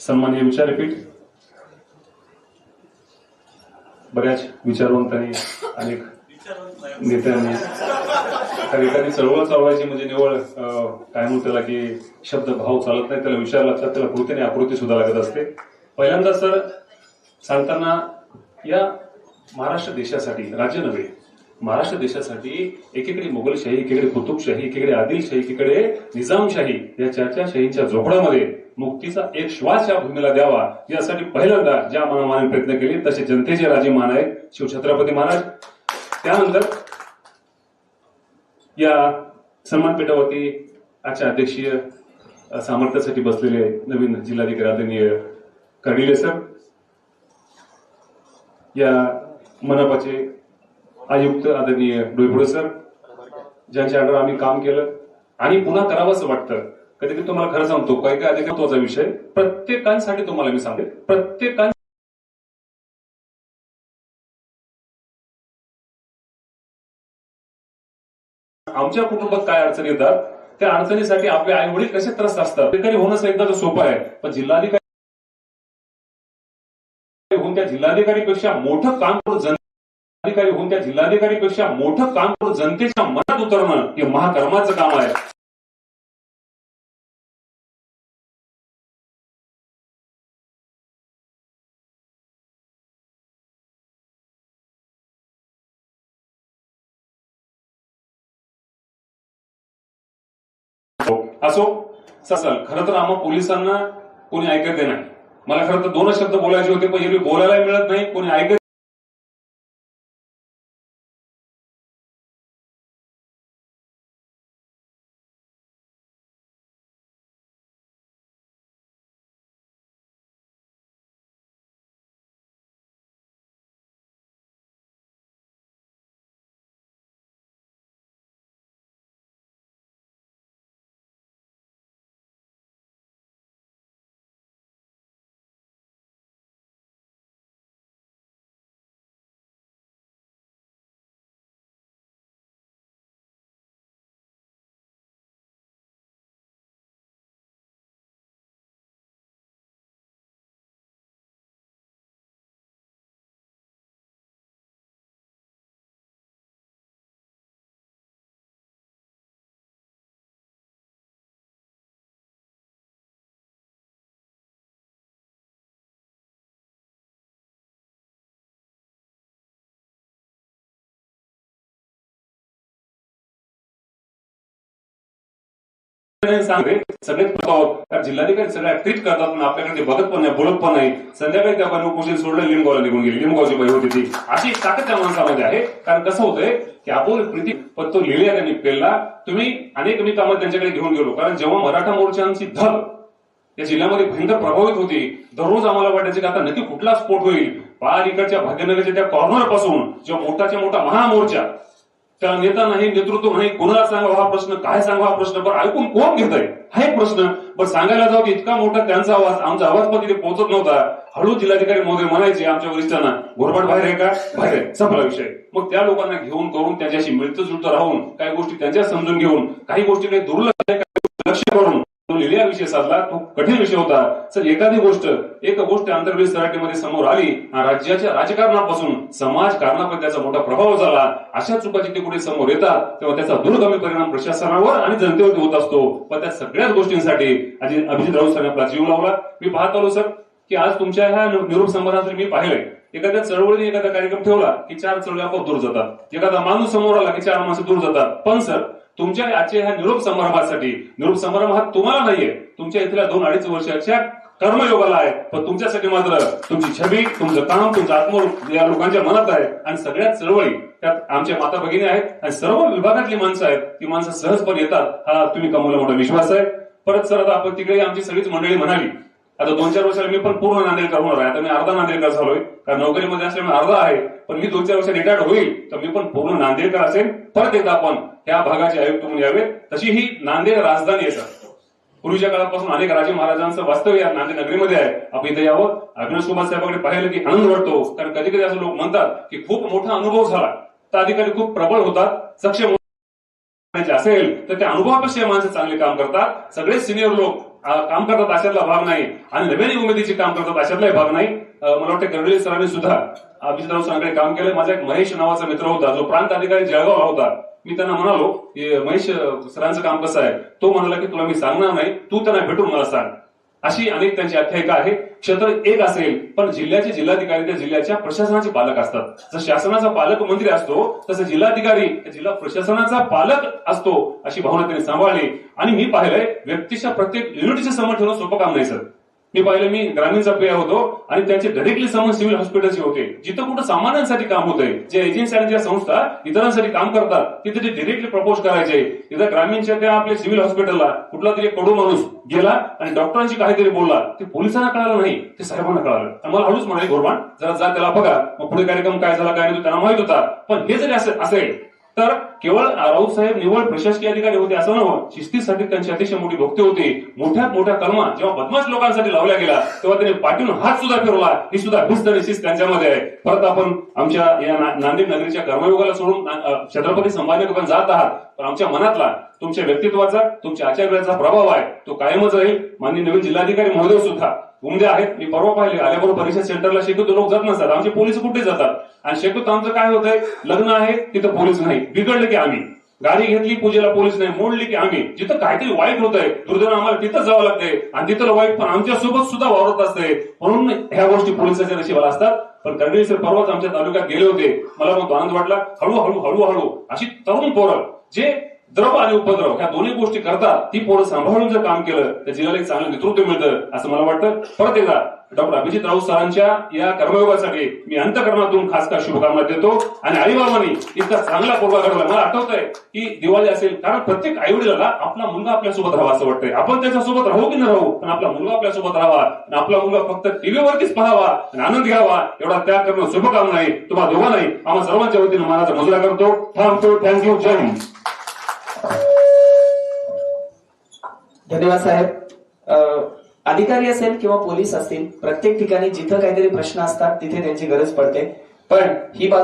सन्माननीय विचारपीठ. बऱ्याच विचारवंतांनी अनेक नेत्यांनी एखादी चळवळ चालवायची म्हणजे निवळ काय म्हणू त्याला की शब्द भाव चालत नाही त्याला विचार लागतात त्याला कृती आणि आकृती सुद्धा लागत असते. पहिल्यांदा सर सांगताना या महाराष्ट्र देशासाठी राज्य नव्हे महाराष्ट्र देशासाठी एकीकडे मोगलशाही एकीकडे कुतुबशाही एकीकडे आदिलशाही एकीकडे निजामशाही या चार शाहींच्या जोखडामध्ये मुक्तीचा एक श्वास या भूमीला द्यावा. यासाठी पहिल्यांदा ज्या मानवाने प्रयत्न केले तसे जनतेचे राजे मान आहेत शिवछत्रपती महाराज. त्यानंतर या सन्मानपीठावरती आजच्या अध्यक्षीय सामर्थ्यासाठी बसलेले नवीन जिल्हाधिकारी आदरणीय कर्डिले सर. या मनपाचे आयुक्त आदरणीय डोईपुडे सर ज्यांच्या अंडर आम्ही काम केलं. आणि पुन्हा करावंच वाटतं. कधी कधी तुम्हाला खरं सांगतो काही काही अधिक महत्त्वाचा विषय. प्रत्येकांसाठी तुम्हाला मी सांगते प्रत्येकां आमच्या कुटुंबात काय अडचणी येतात त्या अडचणीसाठी आपले आई वडील कसे त्रस्त असतात? तरी होणं एकदा सोपं आहे. पण जिल्हाधिकारी होऊन त्या जिल्हाधिकारीपेक्षा मोठं काम करून जिल्हाधिकारी होऊन त्या जिल्हाधिकारीपेक्षा मोठं काम करून जनतेच्या मनात उतरणं हे महाकर्माचं काम आहे. असो ससल खरं तर आम्हा पोलिसांना कोणी ऐकत नाही. मला खरं तर दोनच शब्द बोलायचे होते पण एरवी बोलायला मिळत नाही कोणी ऐकत सगळेच जिल्हाधिकारी सगळ्या ट्रीट करतात पण आपल्याकडे ते बघत पण नाही बोलत पण नाही. संध्याकाळी त्या बाई उपोषण सोडलं लिंबगावला निघून गेली. लिंबगावची बाई होती ती. अशी ताकद त्या माणसामध्ये आहे. कारण कसं होतंय की आपण प्रीती पण तो लिहिल्या त्यांनी पेलला तुम्ही अनेक मी कामं त्यांच्याकडे घेऊन गेलो. कारण जेव्हा मराठा मोर्चांची धग या जिल्ह्यामध्ये भयंकर प्रभावित होती दररोज आम्हाला वाटायचे की आता नक्की कुठला स्फोट होईल? पार इकडच्या भाग्यनगरच्या त्या कॉर्नरपासून जेव्हा मोठाच्या मोठा महामोर्चा त्या नेता नाही नेतृत्व नाही कोणाला सांगावा हा प्रश्न काय सांगावा हा प्रश्न? पण ऐकून कोण घेत आहे हा एक प्रश्न. पण सांगायला जाऊ की इतका मोठा त्यांचा आवाज आमचा आवाज पण तिथे पोहोचत नव्हता. हळू जिल्हाधिकारी महोदय म्हणायचे आमच्या वरिष्ठांना घोरपाट बाहेर आहे का? बाहेर आहे. संपला विषय. मग त्या लोकांना घेऊन करून त्याच्याशी मिळतं जुळतं राहून काही गोष्टी त्यांच्या समजून घेऊन काही गोष्टी काही दुर्लक्ष लक्ष विषय साधला तो कठीण विषय होता. सर एखादी गोष्ट एक गोष्ट आंतरप्रदेश सराटीमध्ये समोर आली आणि राज्याच्या राजकारणापासून समाज कारणापर्यंत त्याचा मोठा प्रभाव झाला. अशा चुका जिथे कुठे समोर येतात तेव्हा त्याचा दूरगामी परिणाम प्रशासनावर आणि जनतेवरती होत असतो. पण त्या सगळ्याच गोष्टींसाठी अभिजित राऊत सरांनी आपला जीव लावला. मी पाहत आलो सर की आज तुमच्या ह्या निरोप संभारात मी पाहिलंय. एखाद्या चळवळीने एखादा कार्यक्रम ठेवला की चार चळवळी आपोआप दूर जातात. एखादा माणूस समोर आला की चार माणसं दूर जातात. पण सर तुमच्या आजच्या ह्या निरोप समारंभासाठी. निरोप समारंभ हा तुम्हाला नाहीये. तुमच्या इथल्या दोन अडीच वर्षाच्या कर्मयोगाला आहे. पण तुमच्यासाठी मात्र तुमची छबी तुमचं काम तुमचं आत्मरूप या लोकांच्या मनात आहे. आणि सगळ्यात चळवळी त्यात आमच्या माता भगिनी आहेत. आणि सर्व विभागातली माणसं आहेत. ती माणसं सहजपणे येतात. हा तुम्ही कमवला मोठा विश्वास आहे. परत सर आता आपण तिकडे आमची सगळीच मंडळी म्हणाली आता दोन चार वर्षाला मी पण पूर्ण नांदेडकर होणार आहे. आता मी अर्धा नांदेडकर झालोय. कारण नोकरीमध्ये असल्यामुळे अर्धा आहे. पण मी दोन चार वर्ष रिटायर्ड होईल तर मी पण पूर्ण नांदेडकर असेल. परत एकदा आपण या भागाचे आयुक्त म्हणून यावे. तशी ही नांदेड राजधानी आहे सर. पूर्वीच्या काळापासून अनेक राजे महाराजांचं वास्तव्य या नांदेड नगरीमध्ये आहे. आपण इथे यावं. अभिनव सुभाष साहेबांकडे पाहिलं की आनंद वाटतो. कारण कधी कधी असं लोक म्हणतात की खूप मोठा अनुभव झाला. तर अधिकारी खूप प्रबळ होतात. सक्षम असेल तर त्या अनुभवापेक्षा माणसं चांगले काम करतात. सगळे सिनियर लोक काम करतात अशातला भाग नाही. आणि नव्याने उमेदीची काम करतात अशातलाही भाग नाही. मला वाटतं गडवे सरांनी सुद्धा अभिजितराव सरांकडे काम केलं. माझा एक महेश नावाचा मित्र होता. जो प्रांत अधिकारी जळगावला होता. मी त्यांना म्हणालो की महेश सरांचं काम कसं आहे? तो म्हणाला की तुला मी सांगणार नाही. तू त्यांना भेटून मला सांग. अशी अनेक त्यांची आख्यायिका आहे क्षेत्र एक असेल पण जिल्ह्याचे जिल्हाधिकारी त्या जिल्ह्याच्या प्रशासनाचे पालक असतात. जर शासनाचा पालक मंत्री असतो तसं जिल्हाधिकारी जिल्हा प्रशासनाचा पालक असतो अशी भावना त्यांनी सांभाळली. आणि मी पाहिलंय व्यक्तीच्या प्रत्येक युनिटचे समोर ठेवणं सोपं काम नाही सर. हे पाहिलं मी ग्रामीणचा प्लेअर होतो आणि त्यांचे डायरेक्टली संबंध सिव्हिल हॉस्पिटलचे होते. जिथं कुठं सामान्यांसाठी काम होतंय जे एजन्सी आणि ज्या संस्था इतरांसाठी काम करतात तिथे ते डिरेक्टली प्रपोज करायचे. तिथं ग्रामीणच्या त्या आपल्या सिव्हिल हॉस्पिटलला कुठला तरी कडू माणूस गेला आणि डॉक्टरांशी काहीतरी बोलला. ते पोलिसांना कळालं नाही ते साहेबांना कळालं. आणि मला हळूच म्हणाले गोरबान जरा जा त्याला बघा. मग पुढे कार्यक्रम काय झाला काय नाही त्यांना माहीत होता. पण हे जरी असं असेल तर केवळ राऊत साहेब निवड प्रशासकीय अधिकारी होते असं नव्हतं. शिस्तीसाठी त्यांची अतिशय मोठी भक्ती होती. मोठ्यात मोठ्या कलमा जेव्हा बदमाश लोकांसाठी लावल्या गेला तेव्हा त्यांनी पाठवून हात सुद्धा फिरवला. ही सुद्धा भिस्त आणि शिस्त त्यांच्यामध्ये आहे. परत आपण आमच्या या नांदेड नगरीच्या कर्मयोगाला सोडून छत्रपती अ, छत्रपती संभाजीनगर जात आहात. पण आमच्या मनातला तुमच्या व्यक्तित्वाचा तुमच्या आचार्याचा प्रभाव आहे. तो कायमच राहील. माननीय नवीन जिल्हाधिकारी महोदय सुद्धा. उमदे आहेत. मी परवा पाहिले. आल्याबरोबर परीक्षा सेंटरला शेकतो लोक जात नसतात. आमचे पोलीस कुठे जातात? आणि शेकतो आमचं काय होतंय? लग्न आहे तिथं पोलीस नाही. बिघडलं की आम्ही? गाडी घेतली पूजेला पोलीस नाही मोडली की आम्ही? जिथं काहीतरी वाईट होतंय दुर्दैव आम्हाला तिथं जावं लागतंय. आणि तिथं वाईट पण आमच्यासोबत सुद्धा वावरत असते. म्हणून ह्या गोष्टी पोलिसाच्या नशिबाला असतात. पण कर्णी सर परवाच आमच्या तालुक्यात गेले होते. मला मग तो आनंद वाटला हळूहळू हळूहळू अशी तरुण पोरं जे द्रव आणि उपद्रव ह्या दोन्ही गोष्टी करतात ती पोरं सांभाळून जर काम केलं तर जिल्ह्याला एक चांगलं नेतृत्व मिळतं असं मला वाटतं. परत एकदा डॉक्टर अभिजित राऊत सरांच्या या कर्मयोगासाठी मी अंतकरणातून खास का शुभकामना देतो. आणि आईबाबांनी इतका चांगला पूर्वा घडवला. मला आठवतंय की दिवाळी असेल कारण प्रत्येक आईवडिलाला आपला मुलगा आपल्यासोबत राहावा असं वाटतंय. आपण त्याच्यासोबत राहू की न राहू पण आपला मुलगा आपल्यासोबत राहावा. आणि आपला मुलगा फक्त टीव्हीवरतीच पाहावा आणि आनंद घ्यावा. एवढा त्याग करणं शुभकामना आहे तुम्हाला दोघांनाही आम्हा सर्वांच्या वतीनं मनाचा मजुरा करतो. थँक्यू थँक्यू जय हिंद. धन्यवाद साहेब. अधिकारी असेल किंवा पोलीस असतील प्रत्येक ठिकाणी जिथं काहीतरी प्रश्न असतात तिथे त्यांची गरज पडते. पण ही बाजू